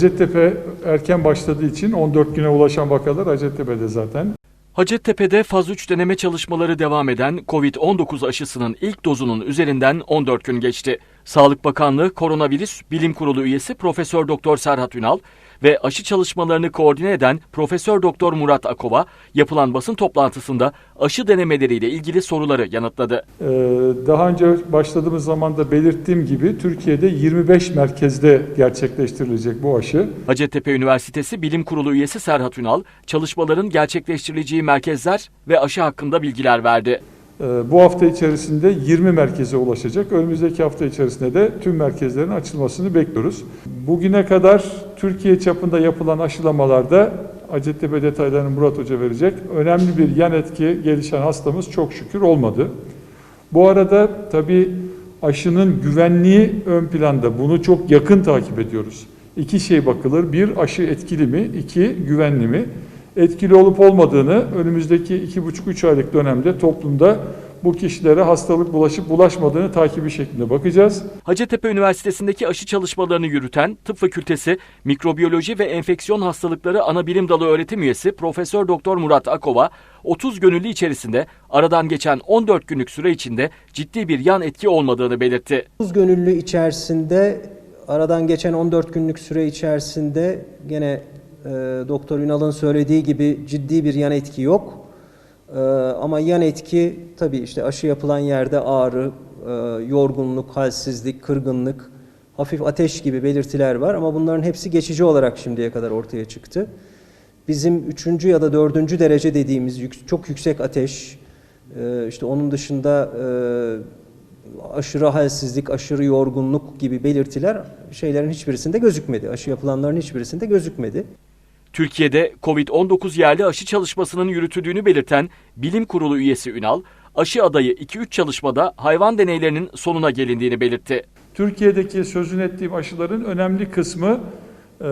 Hacettepe erken başladığı için 14 güne ulaşan vakalar Hacettepe'de zaten. Hacettepe'de faz 3 deneme çalışmaları devam eden COVID-19 aşısının ilk dozunun üzerinden 14 gün geçti. Sağlık Bakanlığı Koronavirüs Bilim Kurulu üyesi Profesör Doktor Serhat Ünal ve aşı çalışmalarını koordine eden Profesör Doktor Murat Akova yapılan basın toplantısında aşı denemeleriyle ilgili soruları yanıtladı. Ee, Daha önce başladığımız zaman da belirttiğim gibi Türkiye'de 25 merkezde gerçekleştirilecek bu aşı. Hacettepe Üniversitesi Bilim Kurulu üyesi Serhat Ünal, çalışmaların gerçekleştirileceği merkezler ve aşı hakkında bilgiler verdi. Ee, Bu hafta içerisinde 20 merkeze ulaşacak. Önümüzdeki hafta içerisinde de tüm merkezlerin açılmasını bekliyoruz. Bugüne kadar Türkiye çapında yapılan aşılamalarda Hacettepe detaylarını Murat Hoca verecek. Önemli bir yan etki gelişen hastamız çok şükür olmadı. Bu arada tabii aşının güvenliği ön planda. Bunu çok yakın takip ediyoruz. İki şey bakılır. Bir aşı etkili mi? İki güvenli mi? Etkili olup olmadığını önümüzdeki iki buçuk üç aylık dönemde toplumda bu kişilere hastalık bulaşıp bulaşmadığını takibi şeklinde bakacağız. Hacettepe Üniversitesi'ndeki aşı çalışmalarını yürüten Tıp Fakültesi Mikrobiyoloji ve Enfeksiyon Hastalıkları Anabilim Dalı öğretim üyesi Profesör Doktor Murat Akova, 30 gönüllü içerisinde aradan geçen 14 günlük süre içinde ciddi bir yan etki olmadığını belirtti. 30 gönüllü içerisinde aradan geçen 14 günlük süre içerisinde gene Doktor Ünal'ın söylediği gibi ciddi bir yan etki yok. E, ama yan etki tabii işte aşı yapılan yerde ağrı, e, yorgunluk, halsizlik, kırgınlık, hafif ateş gibi belirtiler var ama bunların hepsi geçici olarak şimdiye kadar ortaya çıktı. Bizim üçüncü ya da dördüncü derece dediğimiz çok yüksek ateş, e, işte onun dışında e, aşırı halsizlik, aşırı yorgunluk gibi belirtiler şeylerin hiçbirisinde gözükmedi. Aşı yapılanların hiçbirisinde gözükmedi. Türkiye'de COVID-19 yerli aşı çalışmasının yürütüldüğünü belirten Bilim Kurulu üyesi Ünal, aşı adayı 2-3 çalışmada hayvan deneylerinin sonuna gelindiğini belirtti. Türkiye'deki sözünü ettiğim aşıların önemli kısmı e,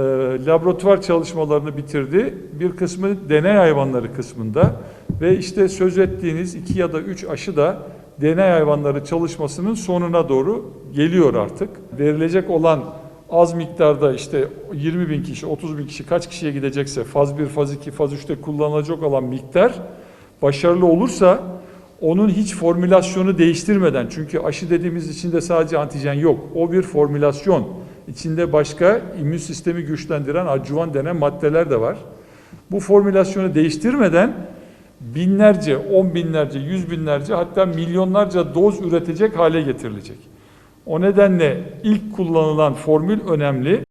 laboratuvar çalışmalarını bitirdi. Bir kısmı deney hayvanları kısmında ve işte söz ettiğiniz iki ya da üç aşı da deney hayvanları çalışmasının sonuna doğru geliyor artık. Verilecek olan az miktarda işte 20 bin kişi, 30 bin kişi kaç kişiye gidecekse faz 1, faz 2, faz 3'te kullanılacak olan miktar başarılı olursa onun hiç formülasyonu değiştirmeden çünkü aşı dediğimiz içinde sadece antijen yok. O bir formülasyon. İçinde başka immün sistemi güçlendiren adjuvan denen maddeler de var. Bu formülasyonu değiştirmeden binlerce, on binlerce, yüz binlerce hatta milyonlarca doz üretecek hale getirilecek. O nedenle ilk kullanılan formül önemli.